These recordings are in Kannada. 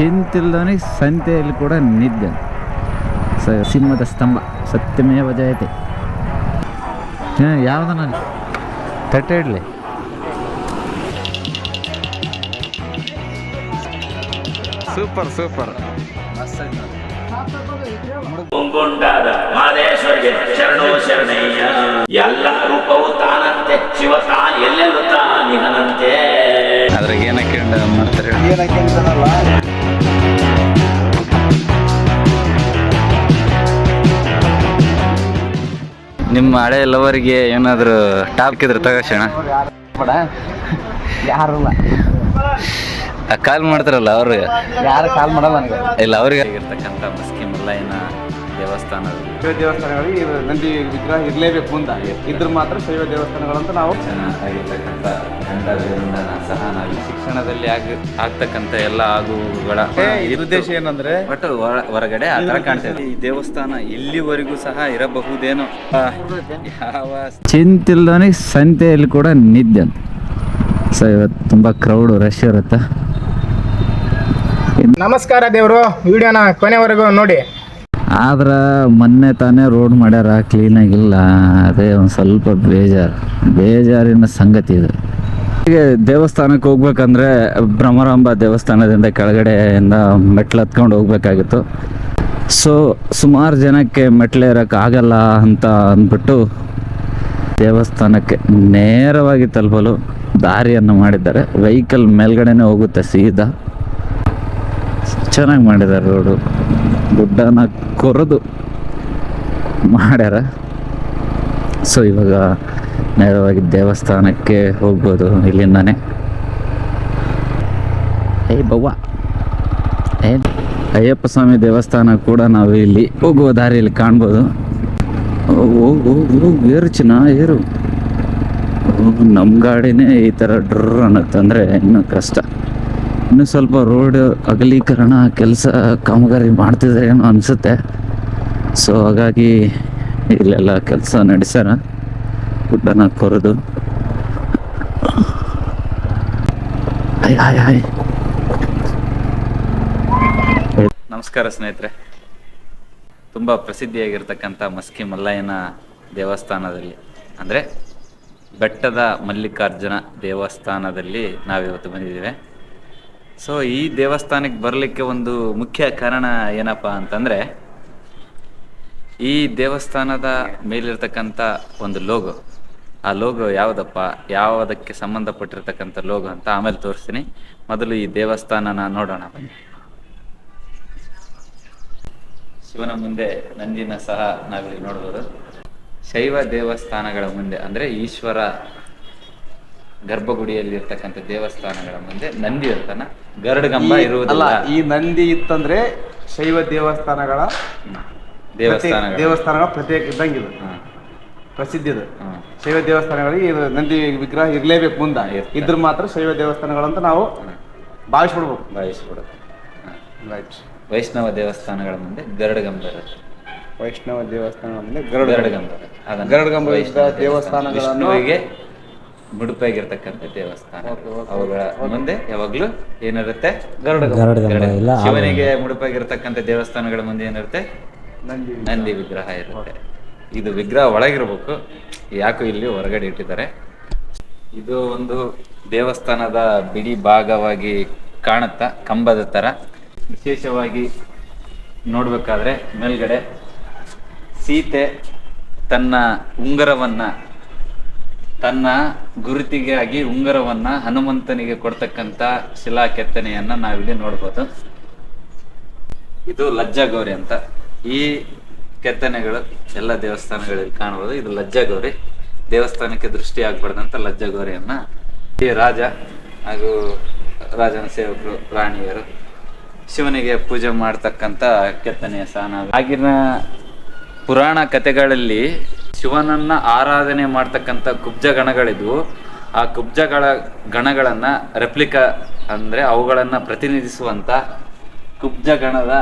ಚಿಂತಿಲ್ದವನಿಗೆ ಸಂತೆಯಲ್ಲಿ ಕೂಡ ನಿದ್ದೆ. ಸ ಸಿಂಹದ ಸ್ತಂಭ ಸತ್ಯಮೇವ ಜಯತೆ. ಹಾಂ ನಾನು? ತಟ್ಟೆ ಇಡಲಿ. Super super. ಮುಂಗೊಂಡಾದ ಮಾದೇಶ್ವರಿಗೆ ಶರಣೋ ಶರಣಯ್ಯ. ಎಲ್ಲ ರೂಪವು ತಾನಂತೆ ಶಿವ ತಾನ್ ಎಲ್ಲೆಲ್ಲೂ ತಾನಿಹನಂತೆ. ಅದ್ರಾಗ ಏನಕ್ಕೆ ಮಾಡ್ತಾರೆ ನಿಮ್ಮ ಹಳೆ ಲವರಿಗೆ ಏನಾದರೂ ಟಾಪ್ ಇದ್ರೆ ತಗೋಣ ಯಾರಲ್ಲ ಕಾಲ್ ಮಾಡ್ತಾರಲ್ಲ ಅವ್ರಿಗೆ ಯಾರು ಕಾಲ್ ಮಾಡಲ್ಲ ನನಗೆ. ಇಲ್ಲ ಅವ್ರಿಗೆ ಇರ್ತಕ್ಕಂಥ ಇಲ್ಲ ಏನ ದೇವಸ್ಥಾನ ಶೈವ ದೇವಸ್ಥಾನಗಳಿಗೆ ನಂದಿ ವಿಗ್ರಹ ಇರಲೇಬೇಕು ಅಂತ. ಇದ್ರ ಮಾತ್ರ ಶೈವ ದೇವಸ್ಥಾನಗಳಂತ ನಾವು ಚೆನ್ನಾಗಿರ್ತಕ್ಕಂಥ ಗಂಡ ನಾನು ಸಹ ನಾವು ಈ ಶಿಕ್ಷಣದಲ್ಲಿ ಆಗ ಆಗ್ತಕ್ಕಂಥ ಎಲ್ಲ ಆಗುಗಳ ಇದ್ರ ಉದ್ದೇಶ ಏನಂದ್ರೆ ಬಟ್ ಹೊರಗಡೆ ಆ ಥರ ಕಾಣ್ತದೆ ಈ ದೇವಸ್ಥಾನ ಇಲ್ಲಿವರೆಗೂ ಸಹ ಇರಬಹುದೇನೋ. ಯಾವ ಚಿಂತಿಲ್ದವನಿಗೆ ಸಂತೆಯಲ್ಲಿ ಕೂಡ ನಿದ್ದೆ ಅಂತ. ಸೊ ಇವತ್ತು ತುಂಬ ಕ್ರೌಡ್ ರಶ್ ಇರುತ್ತೆ. ನಮಸ್ಕಾರ ದೇವರು ವಿಡಿಯೋನ ಕೊನೆವರೆಗೂ ನೋಡಿ. ಆದ್ರೆ ಮೊನ್ನೆ ತಾನೇ ರೋಡ್ ಮಾಡ್ಯಾರ ಕ್ಲೀನಾಗಿಲ್ಲ ಅದೇ ಒಂದು ಸ್ವಲ್ಪ ಬೇಜಾರು. ಬೇಜಾರಿನ ಸಂಗತಿ ಇದು. ದೇವಸ್ಥಾನಕ್ಕೆ ಹೋಗ್ಬೇಕಂದ್ರೆ ಭ್ರಮರಾಂಬ ದೇವಸ್ಥಾನದಿಂದ ಕೆಳಗಡೆಯಿಂದ ಮೆಟ್ಲು ಹತ್ಕೊಂಡು ಹೋಗ್ಬೇಕಾಗಿತ್ತು. ಸೊ ಸುಮಾರು ಜನಕ್ಕೆ ಮೆಟ್ಲೇರಕ್ಕೆ ಆಗಲ್ಲ ಅಂತ ಅಂದ್ಬಿಟ್ಟು ದೇವಸ್ಥಾನಕ್ಕೆ ನೇರವಾಗಿ ತಲುಪಲು ದಾರಿಯನ್ನು ಮಾಡಿದ್ದಾರೆ. ವೆಹಿಕಲ್ ಮೇಲ್ಗಡೆನೇ ಹೋಗುತ್ತೆ ಸೀದಾ. ಚೆನ್ನಾಗಿ ಮಾಡಿದ್ದಾರೆ ರೋಡು. ಗುಡ್ಡನ ಕೊರೆದು ಮಾಡ್ಯಾರ. ಸೊ ಇವಾಗ ನೇರವಾಗಿ ದೇವಸ್ಥಾನಕ್ಕೆ ಹೋಗ್ಬೋದು ಇಲ್ಲಿಂದಾನೆ. ಏ ಬವ್ವ. ಏ, ಅಯ್ಯಪ್ಪ ಸ್ವಾಮಿ ದೇವಸ್ಥಾನ ಕೂಡ ನಾವು ಇಲ್ಲಿ ಹೋಗುವ ದಾರಿಯಲ್ಲಿ ಕಾಣ್ಬೋದು. ಏರು ಚಿನ್ನ, ಏರು. ನಮ್ಮ ಗಾಡಿನೇ ಈ ಥರ ಡ್ರ ಅನ್ನತ್ತಂದರೆ ಇನ್ನೂ ಕಷ್ಟ. ಇನ್ನು ಸ್ವಲ್ಪ ರೋಡ್ ಅಗಲೀಕರಣ, ಕೆಲಸ ಕಾಮಗಾರಿ ಮಾಡ್ತಿದ್ರೇನೋ ಏನೋ ಅನಿಸುತ್ತೆ. ಸೊ ಹಾಗಾಗಿ ಇಲ್ಲೆಲ್ಲ ಕೆಲಸ ನಡೆಸ್ಯಾರ ಗುಡ್ಡನ ಕೊರೆದು. ಹಾಯ್ ಹಾಯ್ ನಮಸ್ಕಾರ ಸ್ನೇಹಿತರೆ. ತುಂಬ ಪ್ರಸಿದ್ಧಿಯಾಗಿರ್ತಕ್ಕಂಥ ಮಸ್ಕಿ ಮಲ್ಲಯ್ಯನ ದೇವಸ್ಥಾನದಲ್ಲಿ, ಅಂದರೆ ಬೆಟ್ಟದ ಮಲ್ಲಿಕಾರ್ಜುನ ದೇವಸ್ಥಾನದಲ್ಲಿ ನಾವಿವತ್ತು ಬಂದಿದ್ದೇವೆ. ಸೊ ಈ ದೇವಸ್ಥಾನಕ್ಕೆ ಬರಲಿಕ್ಕೆ ಒಂದು ಮುಖ್ಯ ಕಾರಣ ಏನಪ್ಪ ಅಂತಂದರೆ, ಈ ದೇವಸ್ಥಾನದ ಮೇಲಿರ್ತಕ್ಕಂಥ ಒಂದು ಲೋಗೋ ಆ ಲೋಗೋ ಯಾವುದಪ್ಪ? ಯಾವುದಕ್ಕೆ ಸಂಬಂಧಪಟ್ಟಿರ್ತಕ್ಕಂಥ ಲೋಗೋ ಅಂತ ಆಮೇಲೆ ತೋರಿಸ್ತೀನಿ. ಮೊದಲು ಈ ದೇವಸ್ಥಾನನ ನೋಡೋಣ ಬನ್ನಿ. ಶಿವನ ಮುಂದೆ ನಂದಿನ ಸಹ ನಾವಿಲ್ಲಿ ನೋಡ್ಬೋದು. ಶೈವ ದೇವಸ್ಥಾನಗಳ ಮುಂದೆ ಅಂದ್ರೆ ಈಶ್ವರ ಗರ್ಭಗುಡಿಯಲ್ಲಿ ಇರ್ತಕ್ಕಂಥ ದೇವಸ್ಥಾನಗಳ ಮುಂದೆ ನಂದಿ ಇರ್ತಾನ ಗರುಡಗಂಬ ಇರುವುದಿಲ್ಲ. ಈ ನಂದಿ ಇತ್ತಂದ್ರೆ ಶೈವ ದೇವಸ್ಥಾನಗಳ ದೇವಸ್ಥಾನ ದೇವಸ್ಥಾನಗಳ ಪ್ರತ್ಯೇಕ ಇದ್ದಂಗೆ ಇದು ಹ್ಮ್. ಪ್ರಸಿದ್ಧಿ ಇದು ಹ್ಮ್. ಶೈವ ದೇವಸ್ಥಾನಗಳಿಗೆ ಇದು ನಂದಿ ವಿಗ್ರಹ ಇರಲೇಬೇಕು ಮುಂದ. ಇದ್ರ ಮಾತ್ರ ಶೈವ ದೇವಸ್ಥಾನಗಳಂತ ನಾವು ಭಾವಿಸ್ಬಿಡ್ಬೇಕು. ಭಾವಿಸ್ಬಿಡೋದು. ರೈಟ್ ವೈಷ್ಣವ ದೇವಸ್ಥಾನಗಳ ಮುಂದೆ ಗರುಡಗಂಬ ಇರುತ್ತೆ ವೈಷ್ಣವ ದೇವಸ್ಥಾನಗಳ ಮುಂದೆ ಗರುಡ ಗರುಡಗಂಬ. ಅದನ್ನ ಗರುಡಗಂಬ ದೇವಸ್ಥಾನಗಳನ್ನು- ವಿಷ್ಣುವಿಗೆ ಮುಡುಪಾಗಿರ್ತಕ್ಕಂಥ ದೇವಸ್ಥಾನ. ಅವುಗಳ ಮುಂದೆ ಯಾವಾಗ್ಲೂ ಏನಿರುತ್ತೆ? ಗರುಡ ಶಿವನಿಗೆ ಮುಡುಪಾಗಿರ್ತಕ್ಕಂಥ ದೇವಸ್ಥಾನಗಳ ಮುಂದೆ ಏನಿರುತ್ತೆ? ನಂದಿ ನಂದಿ ವಿಗ್ರಹ ಇರುತ್ತೆ. ಇದು ವಿಗ್ರಹ ಒಳಗಿರ್ಬೇಕು. ಯಾಕೋ ಇಲ್ಲಿ ಹೊರಗಡೆ ಇಟ್ಟಿದ್ದಾರೆ. ಇದು ಒಂದು ದೇವಸ್ಥಾನದ ಬಿಡಿ ಭಾಗವಾಗಿ ಕಾಣುತ್ತಾ, ಕಂಬದ ತರ. ವಿಶೇಷವಾಗಿ ನೋಡ್ಬೇಕಾದ್ರೆ ಮೇಲ್ಗಡೆ ಸೀತೆ ತನ್ನ ಉಂಗರವನ್ನ, ತನ್ನ ಗುರುತಿಗಾಗಿ ಉಂಗರವನ್ನ ಹನುಮಂತನಿಗೆ ಕೊಡ್ತಕ್ಕಂಥ ಶಿಲಾ ಕೆತ್ತನೆಯನ್ನ ನಾವಿಲ್ಲಿ ನೋಡ್ಬೋದು. ಇದು ಲಜ್ಜಾಗೌರಿ ಅಂತ. ಈ ಕೆತ್ತನೆಗಳು, ಎಲ್ಲ ದೇವಸ್ಥಾನಗಳಲ್ಲಿ ಕಾಣಬಹುದು. ಇದು ಲಜ್ಜಾಗೌರಿ ದೇವಸ್ಥಾನಕ್ಕೆ ದೃಷ್ಟಿ ಆಗ್ಬಾರ್ದಂತ ಲಜ್ಜಾಗೌರಿಯನ್ನ ಈ ರಾಜ ಹಾಗೂ ರಾಜನ ಸೇವಕರು, ರಾಣಿಯರು ಶಿವನಿಗೆ ಪೂಜೆ ಮಾಡ್ತಕ್ಕಂತ ಕೆತ್ತನೆಯ ಸ್ಥಾನ ಆಗಿನ ಪುರಾಣ ಕಥೆಗಳಲ್ಲಿ ಶಿವನನ್ನ ಆರಾಧನೆ ಮಾಡ್ತಕ್ಕಂಥ ಕುಬ್ಜ ಗಣಗಳಿದ್ವು ಆ ಕುಬ್ಜಗಳ ಗಣಗಳನ್ನ ರೆಪ್ಲಿಕಾ ಅಂದ್ರೆ ಅವುಗಳನ್ನ ಪ್ರತಿನಿಧಿಸುವಂತ ಕುಬ್ಜ ಗಣದ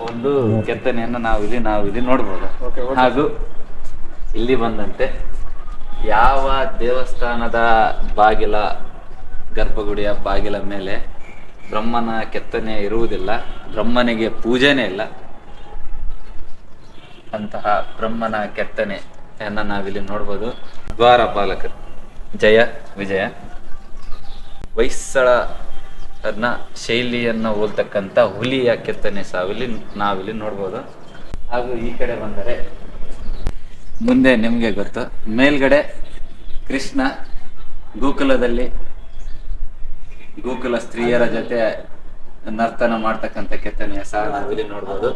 ಒಂದು ಕೆತ್ತನೆಯನ್ನು ನಾವು ಇಲ್ಲಿ ನಾವು ಇಲ್ಲಿ ನೋಡ್ಬೋದು. ಹಾಗೂ ಇಲ್ಲಿ ಬಂದಂತೆ ಯಾವ ದೇವಸ್ಥಾನದ ಬಾಗಿಲ ಗರ್ಭಗುಡಿಯ ಬಾಗಿಲ ಮೇಲೆ ಬ್ರಹ್ಮನ ಕೆತ್ತನೆ ಇರುವುದಿಲ್ಲ ಬ್ರಹ್ಮನಿಗೆ ಪೂಜೆನೇ ಇಲ್ಲ ಅಂತಹ ಬ್ರಹ್ಮನ ಕೆತ್ತನೆಯನ್ನ ನಾವಿಲ್ಲಿ ನೋಡ್ಬೋದು. ದ್ವಾರ ಪಾಲಕರು. ಜಯ ವಿಜಯ. ಹೊಯ್ಸಳನ ಶೈಲಿಯನ್ನು ಹೋಲ್ತಕ್ಕಂಥ ಹುಲಿಯ ಕೆತ್ತನೆ ಇಲ್ಲಿ ನಾವಿಲ್ಲಿ ನೋಡ್ಬೋದು. ಹಾಗೂ ಈ ಕಡೆ ಬಂದರೆ ಮುಂದೆ ನಿಮಗೆ ಗೊತ್ತು. ಮೇಲ್ಗಡೆ ಕೃಷ್ಣ ಗೋಕುಲದಲ್ಲಿ ಗೋಕುಲ ಸ್ತ್ರೀಯರ ಜೊತೆ ನರ್ತನ ಮಾಡ್ತಕ್ಕಂಥ ಕೆತ್ತನೆಯ ಸಹ ನಾವಿಲ್ಲಿ ನೋಡ್ಬೋದು.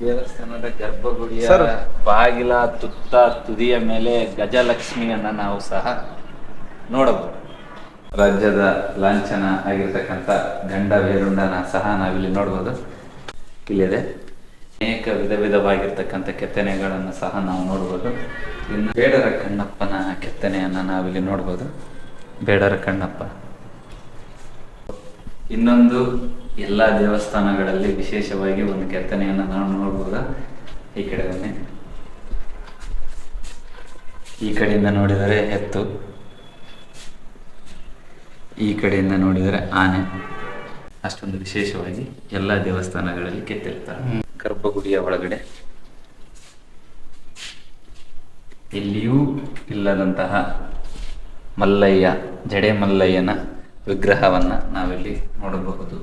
ದೇವಸ್ಥಾನದ ಗರ್ಭಗುಡಿಯ ಬಾಗಿಲ ತುತ್ತ ತುದಿಯ ಮೇಲೆ ಗಜಲಕ್ಷ್ಮಿಯನ್ನ ನಾವು ಸಹ ನೋಡಬಹುದು. ರಾಜ್ಯದ ಲಾಂಛನ ಆಗಿರ್ತಕ್ಕಂಥ ಗಂಡ ವೇರುಂಡನ ಸಹ ನಾವಿಲ್ಲಿ ನೋಡ್ಬೋದು. ಇಲ್ಲಿದೆ. ಅನೇಕ ವಿಧ ವಿಧವಾಗಿರ್ತಕ್ಕಂಥ ಕೆತ್ತನೆಗಳನ್ನು ಸಹ ನಾವು ನೋಡ್ಬೋದು. ಇನ್ನು ಬೇಡರ ಕಣ್ಣಪ್ಪನ ಕೆತ್ತನೆಯನ್ನ ನಾವಿಲ್ಲಿ ನೋಡ್ಬೋದು. ಬೇಡರ ಕಣ್ಣಪ್ಪ. ಇನ್ನೊಂದು ಎಲ್ಲ ದೇವಸ್ಥಾನಗಳಲ್ಲಿ ವಿಶೇಷವಾಗಿ ಒಂದು ಕೆತ್ತನೆಯನ್ನು ನಾವು ನೋಡ್ಬೋದಾ? ಈ ಕಡೆ ಈ ಕಡೆಯಿಂದ ನೋಡಿದರೆ ಎತ್ತು ಈ ಕಡೆಯಿಂದ ನೋಡಿದರೆ ಆನೆ. ಅಷ್ಟೊಂದು ವಿಶೇಷವಾಗಿ ಎಲ್ಲ ದೇವಸ್ಥಾನಗಳಲ್ಲಿ ಕೆತ್ತಿರ್ತಾರೆ. ಗರ್ಭಗುಡಿಯ ಒಳಗಡೆ. ಎಲ್ಲಿಯೂ ಇಲ್ಲದಂತಹ ಮಲ್ಲಯ್ಯ ಜಡೆ ಮಲ್ಲಯ್ಯನ ವಿಗ್ರಹವನ್ನು ನಾವಿಲ್ಲಿ ನೋಡಬಹುದು.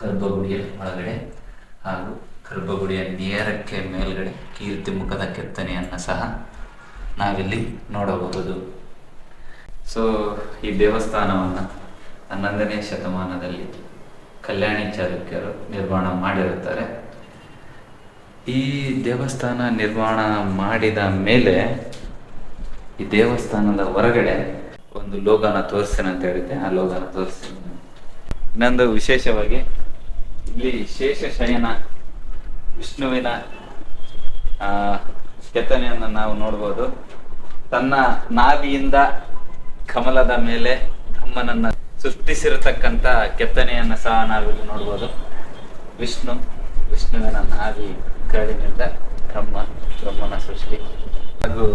ಗರ್ಭಗುಡಿಯ ಒಳಗಡೆ ಹಾಗೂ ಗರ್ಭಗುಡಿಯ ನೇರಕ್ಕೆ ಮೇಲ್ಗಡೆ ಕೀರ್ತಿ ಮುಖದ ಕೆತ್ತನೆಯನ್ನು ಸಹ ನಾವಿಲ್ಲಿ ನೋಡಬಹುದು. ಸೊ ಈ ದೇವಸ್ಥಾನವನ್ನು ಹನ್ನೊಂದನೇ ಶತಮಾನದಲ್ಲಿ ಕಲ್ಯಾಣಿ ಚಾಲುಕ್ಯರು ನಿರ್ಮಾಣ ಮಾಡಿರುತ್ತಾರೆ. ಈ ದೇವಸ್ಥಾನ ನಿರ್ಮಾಣ ಮಾಡಿದ ಮೇಲೆ ಈ ದೇವಸ್ಥಾನದ ಹೊರಗಡೆ ಒಂದು ಲೋಗನ ತೋರಿಸ್ತೇನೆ ಅಂತ ಹೇಳಿದ್ದೆ. ಆ ಲೋಗನ ತೋರಿಸ್ತೇನೆ. ಇನ್ನೊಂದು ವಿಶೇಷವಾಗಿ ಇಲ್ಲಿ ಶೇಷ ಶಯನ ವಿಷ್ಣುವಿನ ಕೆತ್ತನೆಯನ್ನು ನಾವು ನೋಡ್ಬೋದು. ತನ್ನ ನಾಭಿಯಿಂದ ಕಮಲದ ಮೇಲೆ ಬ್ರಹ್ಮನನ್ನ ಸೃಷ್ಟಿಸಿರತಕ್ಕಂತ ಕೆತ್ತನೆಯನ್ನು ಸಹ ನಾವಿಲ್ಲಿ ನೋಡ್ಬೋದು. ವಿಷ್ಣು, ವಿಷ್ಣುವಿನ ನಾವಿ ಕರಳಿನಿಂದ ಬ್ರಹ್ಮ, ಬ್ರಹ್ಮನ ಸೃಷ್ಟಿ. ಹಾಗೂ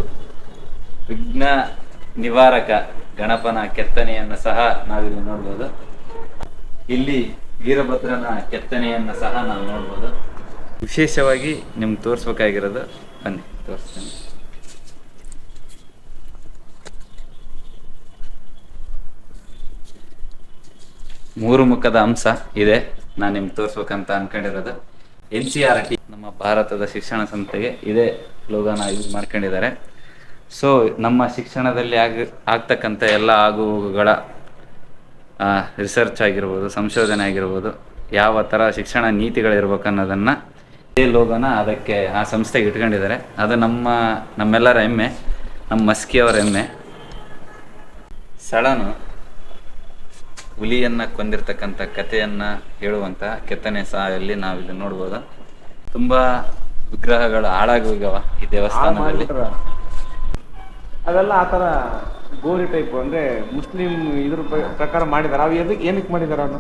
ವಿಘ್ನ ನಿವಾರಕ ಗಣಪನ ಕೆತ್ತನೆಯನ್ನು ಸಹ ನಾವಿಲ್ಲಿ ನೋಡ್ಬೋದು. ಇಲ್ಲಿ ವೀರಭದ್ರನ ಕೆತ್ತನೆಯನ್ನು ಸಹ ನಾವು ನೋಡ್ಬೋದು. ವಿಶೇಷವಾಗಿ ನಿಮ್ಗೆ ತೋರಿಸ್ಬೇಕಾಗಿರೋದು ಬನ್ನಿ, ತೋರಿಸ್ತೇನೆ. ಮೂರು ಮುಖದ ಅಂಶ ಇದೆ. ನಾನು ನಿಮ್ಗೆ ತೋರಿಸ್ಬೇಕಂತ ಅನ್ಕೊಂಡಿರೋದು. ಎನ್ ಸಿ ಆರ್ ಟಿ ನಮ್ಮ ಭಾರತದ ಶಿಕ್ಷಣ ಸಂಸ್ಥೆಗೆ ಇದೇ ಲೋಗನ ಯೂಸ್ ಮಾಡ್ಕೊಂಡಿದ್ದಾರೆ. ಸೊ ನಮ್ಮ ಶಿಕ್ಷಣದಲ್ಲಿ ಆಗ, ಆಗ್ತಕ್ಕಂಥ ಎಲ್ಲ ಆಗುಗಳ ರಿಸರ್ಚ್ ಆಗಿರ್ಬೋದು, ಸಂಶೋಧನೆ ಆಗಿರ್ಬೋದು, ಯಾವ ಥರ ಶಿಕ್ಷಣ ನೀತಿಗಳಿರ್ಬೇಕು ಅನ್ನೋದನ್ನು ಇದೇ ಲೋಗನ ಅದಕ್ಕೆ ಆ ಸಂಸ್ಥೆಗೆ ಇಟ್ಕೊಂಡಿದ್ದಾರೆ. ಅದು ನಮ್ಮ, ನಮ್ಮೆಲ್ಲರ ಹೆಮ್ಮೆ, ನಮ್ಮ ಮಸ್ಕಿಯವರ ಹೆಮ್ಮೆ. ಸಳನು ಹುಲಿಯನ್ನ ಕೊಂದಿರ್ತಕ್ಕಂಥ ಕಥೆಯನ್ನ ಹೇಳುವಂತ ಕೆತ್ತನೆ ಸಹ ಇಲ್ಲಿ ನಾವಿಲ್ಲಿ ನೋಡ್ಬೋದು. ತುಂಬಾ ವಿಗ್ರಹಗಳು ಹಾಳಾಗೋಗ್ಯವ ಈ ದೇವಸ್ಥಾನದಲ್ಲಿ. ಅದೆಲ್ಲ ಆ ಥರ ಗೋರಿ ಟೈಪ್ ಅಂದ್ರೆ ಮುಸ್ಲಿಂ ಇದ್ರ ಪ್ರ- ಪ್ರಕಾರ ಮಾಡಿದಾರ. ಅವು ಎದಕ್ಕೆ ಏನಕ್ಕೆ ಮಾಡಿದಾರ ಅವನು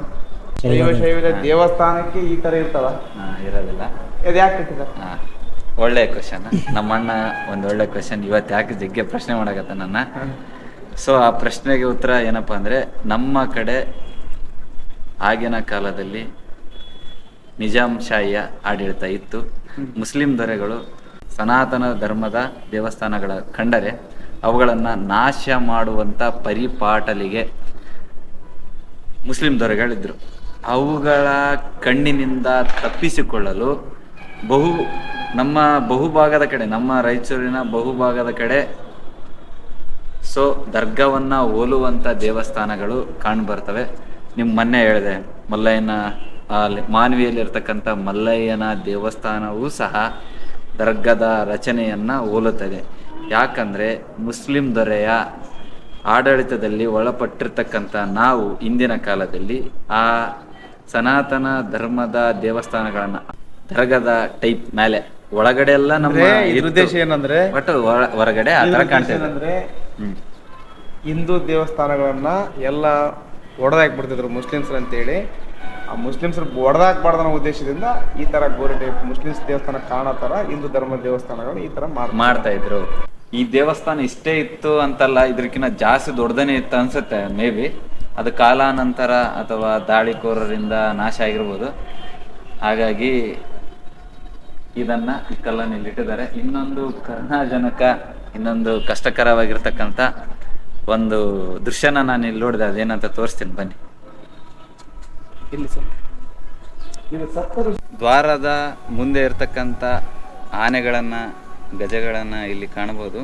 ಶೈವ ಶೈವ ದೇವಸ್ಥಾನಕ್ಕೆ ಈ ತರ ಇರ್ತಾವ? ಇರೋದಿಲ್ಲ. ಇದು ಯಾಕೆ ಕಟ್ಟಿದಾರ? ಒಳ್ಳೆ ಕ್ವಶನ್ ನಮ್ಮ ಅಣ್ಣ ಒಂದು ಒಳ್ಳೆ ಕ್ವಶನ್ ಇವತ್ತು ಯಾಕೆ ಜಗ್ಗೆ ಪ್ರಶ್ನೆ ಮಾಡಕತ್ತ ನನ್ನ? ಸೊ ಆ ಪ್ರಶ್ನೆಗೆ ಉತ್ತರ ಏನಪ್ಪ ಅಂದ್ರೆ, ನಮ್ಮ ಕಡೆ ಆಗಿನ ಕಾಲದಲ್ಲಿ ನಿಜಾಮ್ ಶಾಹಿಯ ಆಡಳಿತ ಇತ್ತು. ಮುಸ್ಲಿಂ ದೊರೆಗಳು ಸನಾತನ ಧರ್ಮದ ದೇವಸ್ಥಾನಗಳ ಕಂಡರೆ, ಅವುಗಳನ್ನು ನಾಶ ಮಾಡುವಂತ ಪರಿಪಾಟಲಿಗೆ ಮುಸ್ಲಿಂ ದೊರೆಗಳಿದ್ರು. ಅವುಗಳ ಕಣ್ಣಿನಿಂದ ತಪ್ಪಿಸಿಕೊಳ್ಳಲು ಬಹು, ನಮ್ಮ ಬಹುಭಾಗದ ಕಡೆ, ನಮ್ಮ ರಾಯಚೂರಿನ ಬಹುಭಾಗದ ಕಡೆ ಸೊ ದರ್ಗವನ್ನ ಹೋಲುವಂಥ ದೇವಸ್ಥಾನಗಳು ಕಾಣ್ ಬರ್ತವೆ ನಿಮ್ ಮೊನ್ನೆ ಹೇಳಿದೆ ಮಲ್ಲಯ್ಯನ ಅಲ್ಲಿ ಮಾನ್ವಿಯಲ್ಲಿ ಇರ್ತಕ್ಕಂಥ ಮಲ್ಲಯ್ಯನ ದೇವಸ್ಥಾನವೂ ಸಹ ದರ್ಗದ ರಚನೆಯನ್ನ ಹೋಲುತ್ತದೆ ಯಾಕಂದ್ರೆ ಮುಸ್ಲಿಂ ದೊರೆಯ ಆಡಳಿತದಲ್ಲಿ ಒಳಪಟ್ಟಿರ್ತಕ್ಕಂಥ ನಾವು ಇಂದಿನ ಕಾಲದಲ್ಲಿ ಆ ಸನಾತನ ಧರ್ಮದ ದೇವಸ್ಥಾನಗಳನ್ನ ದರ್ಗದ ಟೈಪ್ ಮೇಲೆ ಒಳಗಡೆ ಎಲ್ಲ ನಮ್ಮ ಏನಂದ್ರೆ ಬಟ್ ಹೊರಗಡೆ ಆ ಇದ್ರ ತರ ಹಿಂದೂ ದೇವಸ್ಥಾನಗಳನ್ನ ಎಲ್ಲ ಒಡೆದಾಕ್ಬಿಡ್ತಿದ್ರು ಮುಸ್ಲಿಮ್ಸ್ರು ಅಂತೇಳಿ. ಆ ಮುಸ್ಲಿಮ್ಸ್ ಒಡೆದಾಕ್ಬಾರ್ದು ಅನ್ನೋ ಉದ್ದೇಶದಿಂದ ಈ ತರ ಗೋರಿ ಟೈಪ್ ಮುಸ್ಲಿಮ್ಸ್ ದೇವಸ್ಥಾನ ಕಾಣೋ ತರ ಹಿಂದೂ ಧರ್ಮ ದೇವಸ್ಥಾನಗಳು ಈ ತರ ಮಾಡ್ತಾ ಇದ್ರು. ಈ ದೇವಸ್ಥಾನ ಇಷ್ಟೇ ಇತ್ತು ಅಂತಲ್ಲ ಇದಕ್ಕಿಂತ ಜಾಸ್ತಿ ದೊಡ್ಡದೇ ಇತ್ತು ಅನ್ಸುತ್ತೆ, ಮೇ ಬಿ. ಅದು ಕಾಲಾನಂತರ ಅಥವಾ ದಾಳಿಕೋರರಿಂದ ನಾಶ ಆಗಿರ್ಬೋದು. ಹಾಗಾಗಿ ಇದನ್ನ ಈ ಕಲ್ಲನ್ನು ಇಲ್ಲಿ ಇಟ್ಟಿದ್ದಾರೆ ಇನ್ನೊಂದು ಕರುಣಾಜನಕ ಇನ್ನೊಂದು ಕಷ್ಟಕರವಾಗಿರ್ತಕ್ಕಂಥ ಒಂದು ದೃಶ್ಯನ ನಾನು ಇಲ್ಲಿ ನೋಡಿದೆ ಅದೇನಂತ ತೋರಿಸ್ತೀನಿ ಬನ್ನಿ. ದ್ವಾರದ ಮುಂದೆ ಇರ್ತಕ್ಕಂಥ ಆನೆಗಳನ್ನು ಗಜಗಳನ್ನು ಇಲ್ಲಿ ಕಾಣಬಹುದು.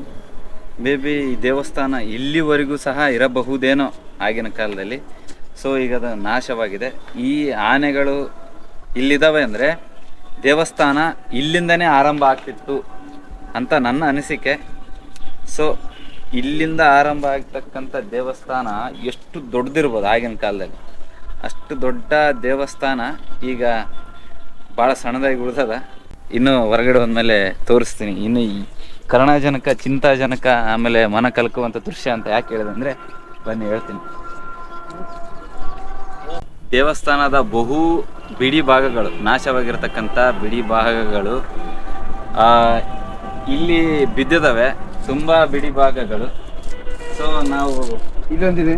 ಮೇ ಬಿ ಈ ದೇವಸ್ಥಾನ ಇಲ್ಲಿವರೆಗೂ ಸಹ ಇರಬಹುದೇನೋ ಆಗಿನ ಕಾಲದಲ್ಲಿ. ಸೊ ಈಗ ಅದು ನಾಶವಾಗಿದೆ. ಈ ಆನೆಗಳು ಇಲ್ಲಿದ್ದಾವೆ ಅಂದರೆ ದೇವಸ್ಥಾನ ಇಲ್ಲಿಂದನೇ ಆರಂಭ ಆಗ್ತಿತ್ತು ಅಂತ ನನ್ನ ಅನಿಸಿಕೆ. ಸೊ ಇಲ್ಲಿಂದ ಆರಂಭ ಆಗ್ತಕ್ಕಂಥ ದೇವಸ್ಥಾನ ಎಷ್ಟು ದೊಡ್ಡದಿರ್ಬೋದು ಆಗಿನ ಕಾಲದಲ್ಲಿ. ಅಷ್ಟು ದೊಡ್ಡ ದೇವಸ್ಥಾನ ಈಗ ಭಾಳ ಸಣ್ಣದಾಗಿ ಉಳಿದದ. ಇನ್ನು ಹೊರಗಡೆ ಹೋದ್ಮೇಲೆ ತೋರಿಸ್ತೀನಿ. ಇನ್ನು ಈ ಕರುಣಾಜನಕ, ಚಿಂತಾಜನಕ, ಆಮೇಲೆ ಮನ ಕಲ್ಕುವಂಥ ದೃಶ್ಯ ಅಂತ ಯಾಕೆ ಹೇಳಿದೆ ಅಂದರೆ ಬನ್ನಿ ಹೇಳ್ತೀನಿ. ದೇವಸ್ಥಾನದ ಬಹು ಬಿಡಿ ಭಾಗಗಳು, ನಾಶವಾಗಿರ್ತಕ್ಕಂಥ ಬಿಡಿ ಭಾಗಗಳು ಇಲ್ಲಿ ಬಿದ್ದಿದ್ದಾವೆ ತುಂಬ ಬಿಡಿ ಭಾಗಗಳು. ಸೊ ನಾವು ಇದೊಂದಿದೆ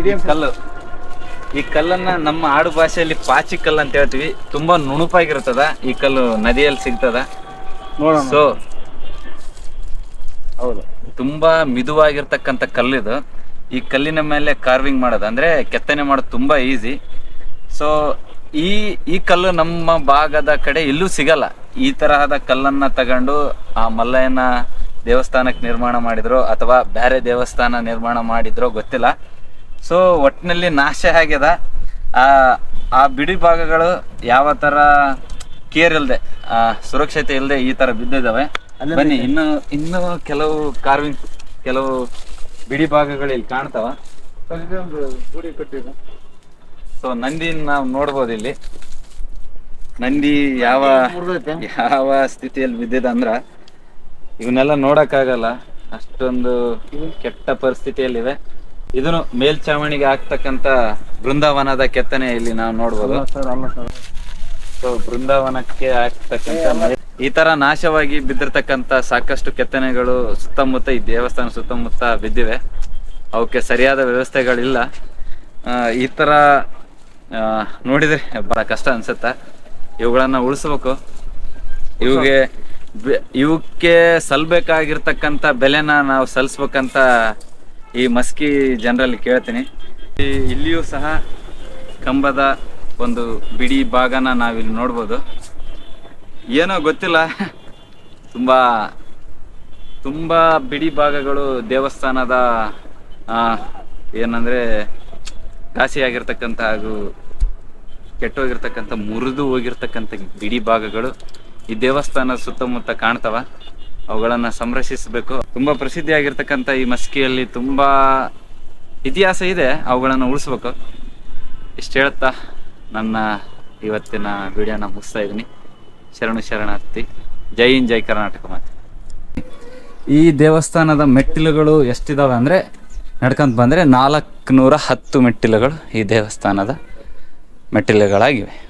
ಇದೇ ಕಲ್ಲು. ಈ ಕಲ್ಲನ್ನ ನಮ್ಮ ಆಡು ಭಾಷೆಯಲ್ಲಿ ಪಾಚಿ ಕಲ್ಲು ಅಂತ ಹೇಳ್ತೀವಿ. ತುಂಬಾ ನುಣುಪಾಗಿರ್ತದ ಈ ಕಲ್ಲು ನದಿಯಲ್ಲಿ ಸಿಗ್ತದ. ನೋಡೋಣ. ಸೊ ಹೌದು. ತುಂಬಾ ಮಿದುವಾಗಿರ್ತಕ್ಕಂಥ ಕಲ್ಲಿದು ಈ ಕಲ್ಲಿನ ಮೇಲೆ ಕಾರ್ವಿಂಗ್ ಮಾಡೋದು. ಅಂದ್ರೆ ಕೆತ್ತನೆ ಮಾಡೋದು ತುಂಬಾ ಈಸಿ ಸೊ ಈ ಈ ಕಲ್ಲು ನಮ್ಮ ಭಾಗದ ಕಡೆ ಎಲ್ಲೂ ಸಿಗಲ್ಲ. ಈ ತರಹದ ಕಲ್ಲನ್ನ ತಗೊಂಡು ಆ ಮಲ್ಲಯ್ಯನ ದೇವಸ್ಥಾನಕ್ಕೆ ನಿರ್ಮಾಣ ಮಾಡಿದ್ರು ಅಥವಾ ಬೇರೆ ದೇವಸ್ಥಾನ ನಿರ್ಮಾಣ ಮಾಡಿದ್ರೋ ಗೊತ್ತಿಲ್ಲ. ಸೊ ಒಟ್ಟಿನಲ್ಲಿ ನಾಶ ಆಗ್ಯದ. ಆ ಆ ಬಿಡಿ ಭಾಗಗಳು ಯಾವ ತರ ಕೇರ್ ಇಲ್ಲದೆ ಸುರಕ್ಷತೆ ಇಲ್ಲದೆ ಈ ತರ ಬಿದ್ದಿದ್ದಾವೆ. ಬನ್ನಿ ಇನ್ನು ಇನ್ನು ಕೆಲವು ಕಾರ್ವಿಂಗ್ ಕೆಲವು ಬಿಡಿ ಭಾಗಗಳು ಇಲ್ಲಿ ಕಾಣ್ತಾವ ಸೊ ನಂದಿ ನಾವು ನೋಡ್ಬೋದು ಇಲ್ಲಿ. ನಂದಿ ಯಾವ ಯಾವ ಸ್ಥಿತಿಯಲ್ಲಿ ಬಿದ್ದಿದೆ ಅಂದ್ರ ಇವನ್ನೆಲ್ಲ ನೋಡಕ್ಕಾಗಲ್ಲ. ಅಷ್ಟೊಂದು ಕೆಟ್ಟ ಪರಿಸ್ಥಿತಿಯಲ್ಲಿವೆ. ಇದನ್ನು ಮೇಲ್ಚಾವಣಿಗೆ ಆಗ್ತಕ್ಕಂತ ಬೃಂದಾವನದ ಕೆತ್ತನೆ ಇಲ್ಲಿ ನಾವು ನೋಡ್ಬೋದು. ಸೊ ಬೃಂದಾವನಕ್ಕೆ ಆಗ್ತಕ್ಕಂತ ಈ ತರ ನಾಶವಾಗಿ ಬಿದ್ದಿರ್ತಕ್ಕಂತ ಸಾಕಷ್ಟು ಕೆತ್ತನೆಗಳು ಸುತ್ತಮುತ್ತ ಈ ದೇವಸ್ಥಾನ ಸುತ್ತಮುತ್ತ ಬಿದ್ದಿವೆ. ಅವಕ್ಕೆ ಸರಿಯಾದ ವ್ಯವಸ್ಥೆಗಳಿಲ್ಲ. ಈ ತರ ನೋಡಿದ್ರೆ ಬಹಳ ಕಷ್ಟ ಅನ್ಸುತ್ತೆ? ಇವುಗಳನ್ನ ಉಳಿಸ್ಬೇಕು. ಇವಿಗೆ ಇವಕ್ಕೆ ಸಲ್ಬೇಕಾಗಿರ್ತಕ್ಕಂಥ ಬೆಲೆನ ನಾವು ಸಲ್ಲಿಸ್ಬೇಕಂತ ಈ ಮಸ್ಕಿ ಜನರಲ್ಲಿ ಕೇಳ್ತೀನಿ. ಇಲ್ಲಿಯೂ ಸಹ ಕಂಬದ ಒಂದು ಬಿಡಿ ಭಾಗನ ನಾವಿಲ್ಲಿ ನೋಡ್ಬೋದು. ಏನೋ ಗೊತ್ತಿಲ್ಲ. ತುಂಬ ತುಂಬ ಬಿಡಿ ಭಾಗಗಳು ದೇವಸ್ಥಾನದ ಏನಂದ್ರೆ ಘಾಸಿಯಾಗಿರ್ತಕ್ಕಂಥ ಹಾಗೂ ಕೆಟ್ಟೋಗಿರ್ತಕ್ಕಂಥ, ಮುರಿದು ಹೋಗಿರ್ತಕ್ಕಂಥ ಬಿಡಿ ಭಾಗಗಳು. ಈ ದೇವಸ್ಥಾನದ ಸುತ್ತಮುತ್ತ ಕಾಣ್ತಾವ? ಅವುಗಳನ್ನ ಸಂರಕ್ಷಿಸಬೇಕು. ತುಂಬಾ ಪ್ರಸಿದ್ಧಿಯಾಗಿರ್ತಕ್ಕಂಥ ಈ ಮಸ್ಕಿಯಲ್ಲಿ ತುಂಬಾ ಇತಿಹಾಸ ಇದೆ, ಅವುಗಳನ್ನು ಉಳಿಸ್ಬೇಕು. ಇಷ್ಟು ಹೇಳುತ್ತಾ, ನನ್ನ ಇವತ್ತಿನ ವಿಡಿಯೋನ ಮುಗಿಸ್ತಾ ಇದ್ದೀನಿ. ಶರಣು ಶರಣಾರ್ಥಿ, ಜೈ ಇನ್ ಜೈ ಕರ್ನಾಟಕ ಮಾತೆ. ಈ ದೇವಸ್ಥಾನದ ಮೆಟ್ಟಿಲುಗಳು ಎಷ್ಟಿದಾವೆ ಅಂದರೆ, ನಡ್ಕೊಂತ ಬಂದರೆ ನಾಲ್ಕುನೂರ ಹತ್ತು ಮೆಟ್ಟಿಲುಗಳು ಈ ದೇವಸ್ಥಾನದ ಮೆಟ್ಟಿಲುಗಳಾಗಿವೆ.